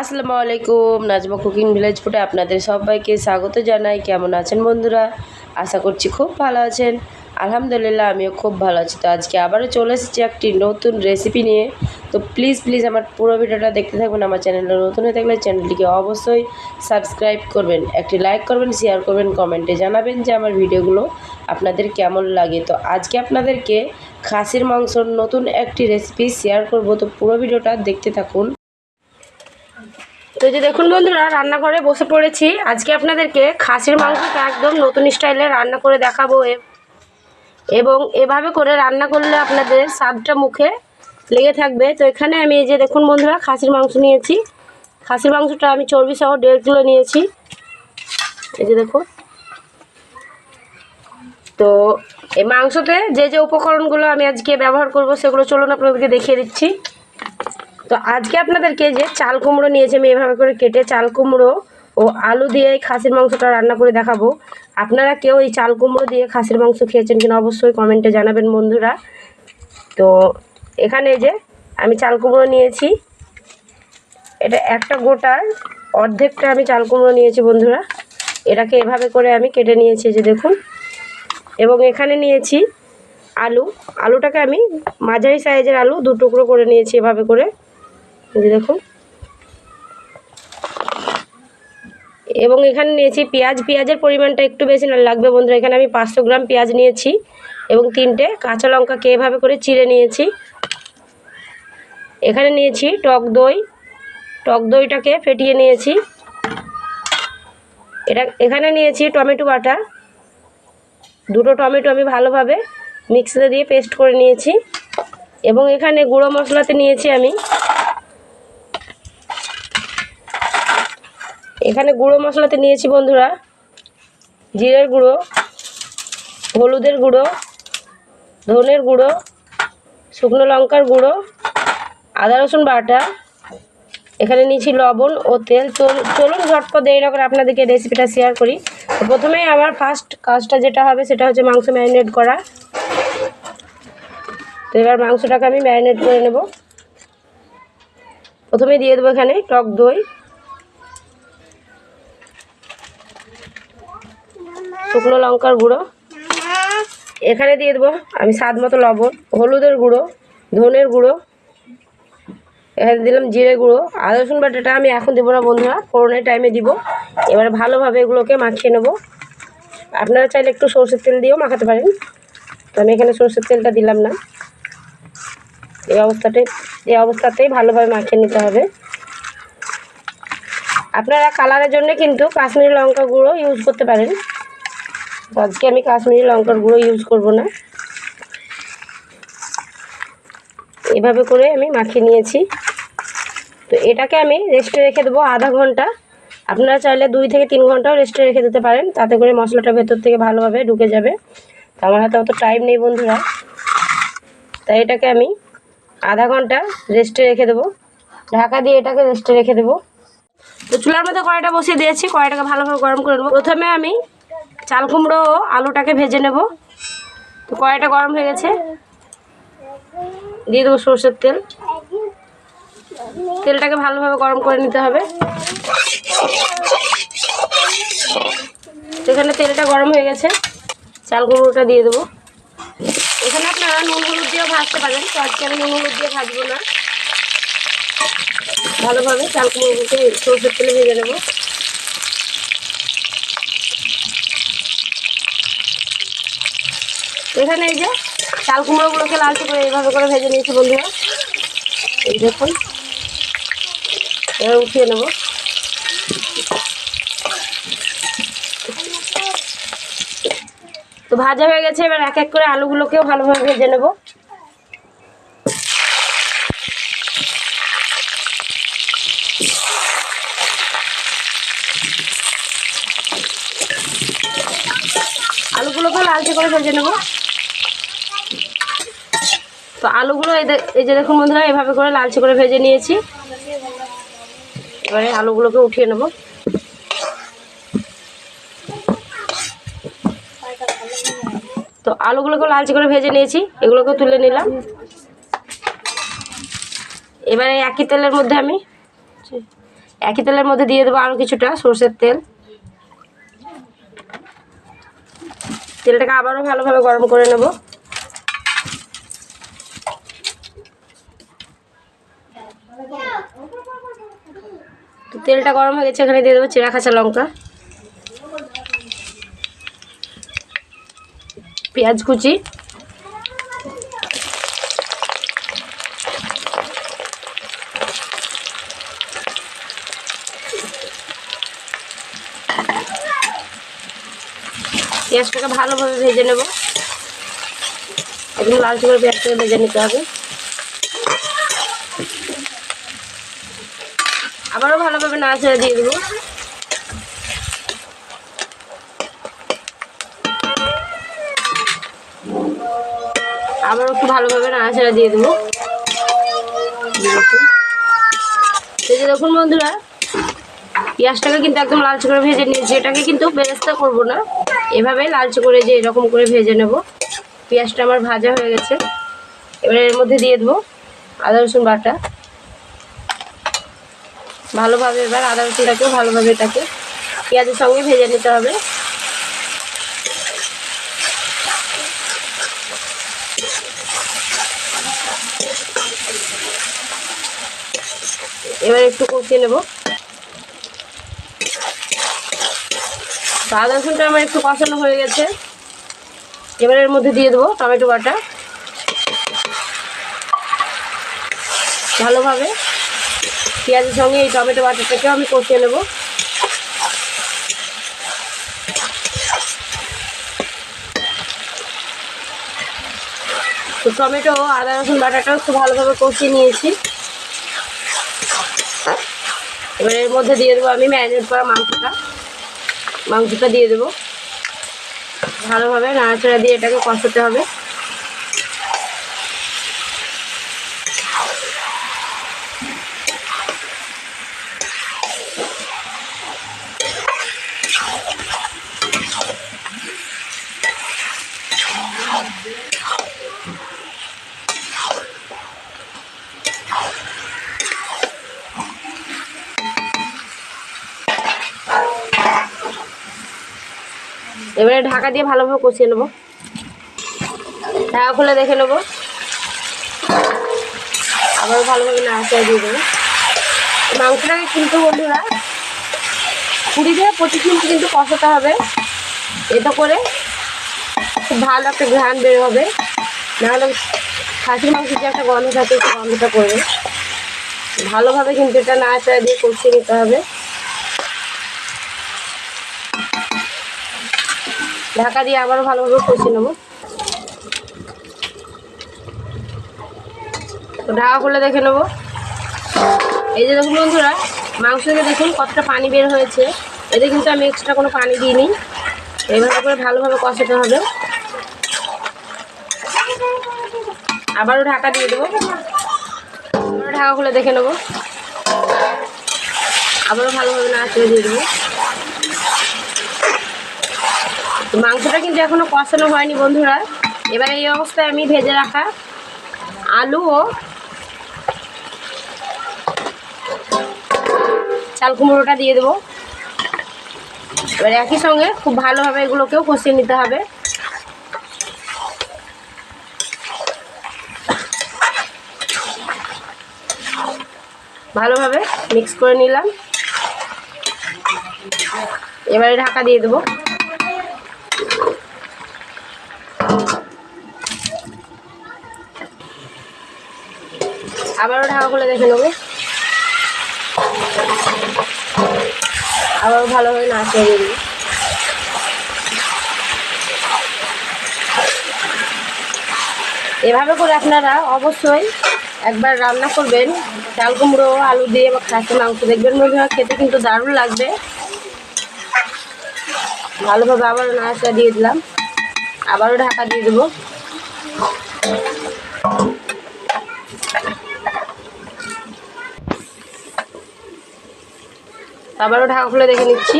আসসালামু আলাইকুম Nazma cooking village ফুডে আপনাদের সবাইকে স্বাগত জানাই। কেমন আছেন বন্ধুরা? আশা করছি খুব ভালো আছেন। আলহামদুলিল্লাহ, আমিও খুব ভালো আছি। তো আজকে আবারও চলে এসেছি একটি নতুন রেসিপি নিয়ে। তো প্লিজ প্লিজ আমার পুরো ভিডিওটা দেখতে থাকবেন আমার চ্যানেলটা নতুন হয়ে থাকলে চ্যানেলটিকে অবশ্যই সাবস্ক্রাইব করবেন। একটি লাইক করবেন শেয়ার করবেন কমেন্টে জানাবেন যে আমার ভিডিওগুলো আপনাদের কেমন লাগে। তো আজকে আপনাদেরকে খাসির মাংসর নতুন একটি রেসিপি শেয়ার করব। তো পুরো ভিডিওটা দেখতে থাকুন। তো এই যে দেখুন বন্ধুরা, রান্নাঘরে বসে পড়েছি। আজকে আপনাদেরকে খাসির মাংসটা একদম নতুন স্টাইলে রান্না করে দেখাবো এবং এভাবে করে রান্না করলে আপনাদের স্বাদটা মুখে লেগে থাকবে। তো এখানে আমি এই যে দেখুন বন্ধুরা, খাসির মাংস নিয়েছি। খাসির মাংসটা আমি চর্বি সহ দেড় কিলো নিয়েছি। এই যে দেখুন। তো এই মাংসতে যে যে উপকরণগুলো আমি আজকে ব্যবহার করব, সেগুলো চলুন আপনাদেরকে দেখিয়ে দিচ্ছি। তো আজকে আপনাদেরকে যে চাল কুমড়ো নিয়েছি, আমি এভাবে করে কেটে চাল কুমড়ো ও আলু দিয়ে খাসির মাংসটা রান্না করে দেখাবো। আপনারা কেউ এই চাল কুমড়ো দিয়ে খাসির মাংস খেয়েছেন কিনা অবশ্যই কমেন্টে জানাবেন বন্ধুরা। তো এখানে যে আমি চাল কুমড়ো নিয়েছি, এটা একটা গোটার অর্ধেকটা আমি চাল কুমড়ো নিয়েছি বন্ধুরা। এটাকে এভাবে করে আমি কেটে নিয়েছি যে দেখুন। এবং এখানে নিয়েছি আলু। আলুটাকে আমি মাঝারি সাইজের আলু দু টুকরো করে নিয়েছি এভাবে করে। যে দেখুন। এবং এখানে নিয়েছি পেঁয়াজ। পেঁয়াজের পরিমাণটা একটু বেশি না, লাগবে বন্ধুরা। এখানে আমি পাঁচশো গ্রাম পেঁয়াজ নিয়েছি এবং তিনটে কাঁচা লঙ্কাকে এভাবে করে চিড়ে নিয়েছি। এখানে নিয়েছি টক দই। টক দইটাকে ফেটিয়ে নিয়েছি। এটা এখানে নিয়েছি টমেটো বাটা। দুটো টমেটো আমি ভালোভাবে মিক্সিতে দিয়ে পেস্ট করে নিয়েছি। এবং এখানে গুঁড়ো মশলাতে নিয়েছি আমি এখানে গুঁড়ো মশলাতে নিয়েছি বন্ধুরা। জিরের গুঁড়ো, হলুদের গুঁড়ো, ধনের গুঁড়ো, শুকনো লঙ্কার গুঁড়ো, আদা রসুন বাটা। এখানে নিয়েছি লবণ ও তেল। চল- চলুন ঝটপট না করে আপনাদেরকে রেসিপিটা শেয়ার করি। তো প্রথমেই আমার ফার্স্ট কাজটা যেটা হবে সেটা হচ্ছে মাংস ম্যারিনেট করা। তো এবার মাংসটাকে আমি ম্যারিনেট করে নেব। প্রথমে দিয়ে দেবো এখানে টক দই। শুকনো লঙ্কার গুঁড়ো। এখানে দিয়ে দেবো আমি স্বাদ মতো লবণ, হলুদের গুঁড়ো, ধনের গুঁড়ো। এখানে দিলাম জিরে গুঁড়ো, আদা, রসুন বাটাটা আমি এখন দেবো না বন্ধুরা, ফোড়নের টাইমে দিব। এবারে ভালোভাবে এগুলোকে মাখিয়ে নেব। আপনারা চাইলে একটু সরষের তেল দিয়েও মাখাতে পারেন। তো আমি এখানে সরষের তেলটা দিলাম না। এই অবস্থাটাই এই অবস্থাতেই ভালোভাবে মাখিয়ে নিতে হবে। আপনারা কালারের জন্য কিন্তু কাশ্মীরি লঙ্কা গুঁড়ো ইউজ করতে পারেন। তো আজকে আমি কাশ্মীরি লঙ্কার গুঁড়ো ইউজ করব না। এভাবে করে আমি মাখিয়ে নিয়েছি। তো এটাকে আমি রেস্টে রেখে দেবো আধা ঘণ্টা। আপনারা চাইলে দুই থেকে তিন ঘন্টাও রেস্টে রেখে দিতে পারেন। তাতে করে মশলাটা ভেতর থেকে ভালোভাবে ঢুকে যাবে। তো আমার হাতে অত টাইম নেই বন্ধুরা। তাই এটাকে আমি আধা ঘণ্টা রেস্টে রেখে দেবো। ঢাকা দিয়ে এটাকে রেস্টে রেখে দেবো। তো চুলার মধ্যে কড়াইটা বসিয়ে দিয়েছি। কড়াইটাকে ভালোভাবে গরম করে নেব। প্রথমে আমি চাল কুমড়ো আলুটাকে ভেজে নেব। তো কড়াইটা গরম হয়ে গেছে। দিয়ে দেবো সর্ষের তেল। তেলটাকে ভালোভাবে গরম করে নিতে হবে। এখানে তেলটা গরম হয়ে গেছে। চাল কুমড়োটা দিয়ে দেবো। এখানে আপনারা নুন হলুদ দিয়েও ভাজতে পারেন। তো আজকে আমি নুন হলুদ দিয়ে ভাজবো না। ভালোভাবে চাল কুমড়োকে সরষের তেলে ভেজে নেব। এখানে এই যে চাল কুমড়োগুলোকে লালচে করে এইভাবে করে ভেজে নিয়েছি বন্ধুরা। এই দেখুন। এবার উঠিয়ে নেব। তো ভাজা হয়ে গেছে, এবার এক এক করে আলুগুলোকেও ভালোভাবে ভেজে নেব। আলুগুলোকে লালচে করে ভেজে নেব। তো আলুগুলো এই যে দেখুন বন্ধুরা, এভাবে করে লালচে করে ভেজে নিয়েছি। এবারে আলুগুলোকে উঠিয়ে নেব। তো আলুগুলোকে লালচে করে ভেজে নিয়েছি এগুলোকে তুলে নিলাম। এবারে একই তেলের মধ্যে আমি একই তেলের মধ্যে দিয়ে দেবো আরও কিছুটা সর্ষের তেল। তেলটাকে আবারও ভালোভাবে গরম করে নেব। তো তেলটা গরম হয়ে গেছে, এখানে দিয়ে দেবো চেরা কাঁচা লঙ্কা। পেঁয়াজ কুচি। পেঁয়াজটাকে ভালোভাবে ভেজে নেব। একদম লাল করে পেঁয়াজটাকে ভেজে নিতে হবে। আবারও ভালোভাবে নাড়াচাড়া দিয়ে দেবো। আবার একটু ভালোভাবে নাড়াচাড়া দিয়ে দেবো। এই দেখুন বন্ধুরা পেঁয়াজটাকে কিন্তু একদম লালচে করে ভেজে নিয়েছি। এটাকে কিন্তু বেরেস্তা করব না। এভাবে লালচে করে যে এরকম করে ভেজে নেব। পেঁয়াজটা আমার ভাজা হয়ে গেছে। এবার এর মধ্যে দিয়ে দেবো আদা রসুন বাটা। ভালোভাবে এবার আদা রসুনটাকেও ভালোভাবে এটাকে পেঁয়াজের সঙ্গে ভেজে নিতে হবে। এবার একটু কষিয়ে নেব। আদা রসুনটা আমার একটু কষানো হয়ে গেছে। এবার এর মধ্যে দিয়ে দেবো টমেটো বাটা। ভালোভাবে পেঁয়াজের সঙ্গে এই টমেটো বাটাটাকেও আমি কষিয়ে নেব। তো টমেটো আদা রসুন বাটাটাও খুব ভালোভাবে কষিয়ে নিয়েছি। এবার এর মধ্যে দিয়ে দেবো আমি ম্যারিনেট করা মাংসটা। মাংসটা দিয়ে দেবো। ভালোভাবে নাড়াচাড়া দিয়ে এটাকে কষাতে হবে। এবারে ঢাকা দিয়ে ভালোভাবে কষিয়ে নেব। ঢাকা খুলে দেখে নেব। আবার ভালোভাবে নাড়াচাড়া দিয়ে দেবো। মাংসটাকে কিন্তু বন্ধুরা কুড়ি থেকে পঁচিশ মিনিট কিন্তু কষাতে হবে। এটা করে খুব ভালো একটা ঘ্রাণ বের হবে। নাহলে খাসির মাংসের যে একটা গন্ধ থাকে, সেই গন্ধটা করবে। ভালোভাবে কিন্তু এটা নাড়াচাড়া দিয়ে কষিয়ে নিতে হবে। ঢাকা দিয়ে আবারও ভালোভাবে কষিয়ে নেব। ঢাকা খুলে দেখে নেব। এই যে দেখুন বন্ধুরা, মাংস থেকে দেখুন কতটা পানি বের হয়েছে। এতে কিন্তু আমি এক্সট্রা কোনো পানি দিইনি। এইভাবে করে ভালোভাবে কষাতে হবে। আবারও ঢাকা দিয়ে দেবো। ঢাকা খুলে দেখে নেব। আবারও ভালোভাবে নাড়াচড়ে দিয়ে দেবো তো মাংসটা কিন্তু এখনও কষানো হয়নি বন্ধুরা। এবার এই অবস্থায় আমি ভেজে রাখা আলু ও চাল কুমড়োটা দিয়ে দেবো। এবার একই সঙ্গে খুব ভালোভাবে এগুলোকেও কষিয়ে নিতে হবে। ভালোভাবে মিক্স করে নিলাম। এবারে ঢাকা দিয়ে দেবো। আবারও ঢাকা খুলে দেখে নেব। আবারও ভালোভাবে দিয়ে দেবো। এভাবে করে আপনারা অবশ্যই একবার রান্না করবেন। চাল কুমড়ো, আলু দিয়ে বা খাসি মাংস। দেখবেন বন্ধুরা খেতে কিন্তু দারুণ লাগবে। ভালোভাবে আবারও নাচটা দিয়ে দিলাম। আবারও ঢাকা দিয়ে দেবো। আবারও ঢাকা খুলে দেখে নিচ্ছি।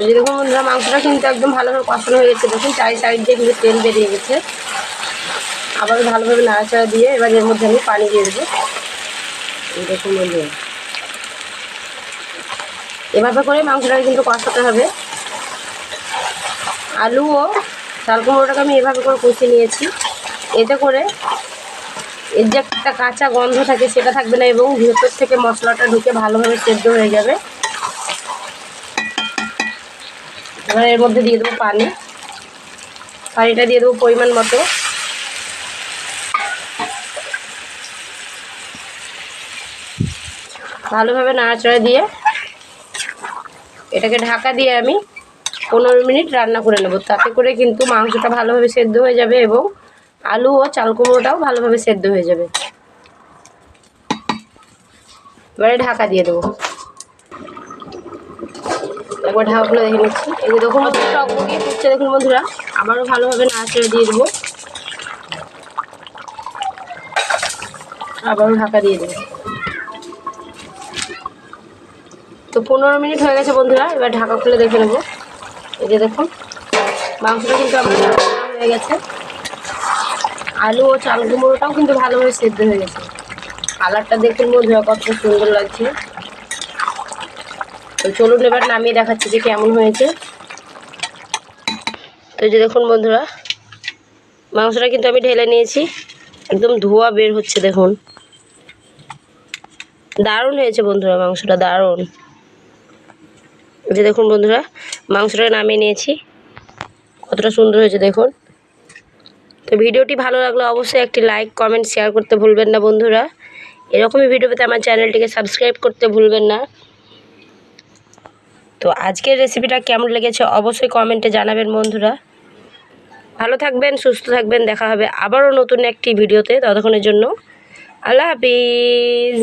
এই যে দেখুন বন্ধুরা, মাংসটা কিন্তু একদম ভালোভাবে কষানো হয়ে গেছে। দেখুন, চারি সাইড দিয়ে কিন্তু তেল বেরিয়ে গেছে। আবারও ভালোভাবে নাড়াচাড়া দিয়ে এবার এর মধ্যে আমি পানি দিয়ে দেবো। এই বন্ধুরা। এভাবে করে মাংসটাকে কিন্তু কষাতে হবে। আলু ও চাল কুমড়োটাকে আমি এভাবে করে কষে নিয়েছি। এতে করে এর যে একটা কাঁচা গন্ধ থাকে সেটা থাকবে না এবং ভেতর থেকে মশলাটা ঢুকে ভালোভাবে সেদ্ধ হয়ে যাবে। এবার এর মধ্যে দিয়ে দেবো পানি। পানিটা দিয়ে দেবো পরিমাণ মতো। ভালোভাবে নাড়াচাড়া দিয়ে এটাকে ঢাকা দিয়ে আমি পনেরো মিনিট রান্না করে নেব। তাতে করে কিন্তু মাংসটা ভালোভাবে সেদ্ধ হয়ে যাবে এবং আলু ও চাল কুমড়োটাও ভালোভাবে সেদ্ধ হয়ে যাবে। এবারে ঢাকা দিয়ে দেবো। একবার ঢাকাগুলো দেখে নিচ্ছি। যে দেখুন ফুটছে দেখুন বন্ধুরা, আবারও ভালোভাবে নাড়াচাড়া দিয়ে দেবো। আবারও ঢাকা দিয়ে দেবো। তো পনেরো মিনিট হয়ে গেছে বন্ধুরা, এবার ঢাকা খুলে দেখে নেব। এই যে দেখুন, মাংসটা কিন্তু আমার হয়ে গেছে। আলু ও চাল কুমড়োটাও কিন্তু ভালোভাবে সেদ্ধ হয়ে গেছে। কালারটা দেখুন বন্ধুরা কত সুন্দর লাগছে। তো চলুন এবার নামিয়ে দেখাচ্ছি যে কেমন হয়েছে। তো যে দেখুন বন্ধুরা, মাংসটা কিন্তু আমি ঢেলে নিয়েছি। একদম ধোয়া বের হচ্ছে, দেখুন। দারুণ হয়েছে বন্ধুরা, মাংসটা দারুণ। যে দেখুন বন্ধুরা, মাংসটা নামিয়ে নিয়েছি। কতটা সুন্দর হয়েছে, দেখুন। তো ভিডিওটি ভালো লাগলে অবশ্যই একটি লাইক কমেন্ট শেয়ার করতে ভুলবেন না বন্ধুরা। এরকমই ভিডিও পেতে আমার চ্যানেলটিকে সাবস্ক্রাইব করতে ভুলবেন না। তো আজকের রেসিপিটা কেমন লেগেছে অবশ্যই কমেন্টে জানাবেন বন্ধুরা। ভালো থাকবেন, সুস্থ থাকবেন, দেখা হবে আবারও নতুন একটি ভিডিওতে ততক্ষণের জন্য। আল্লাহ হাফিজ।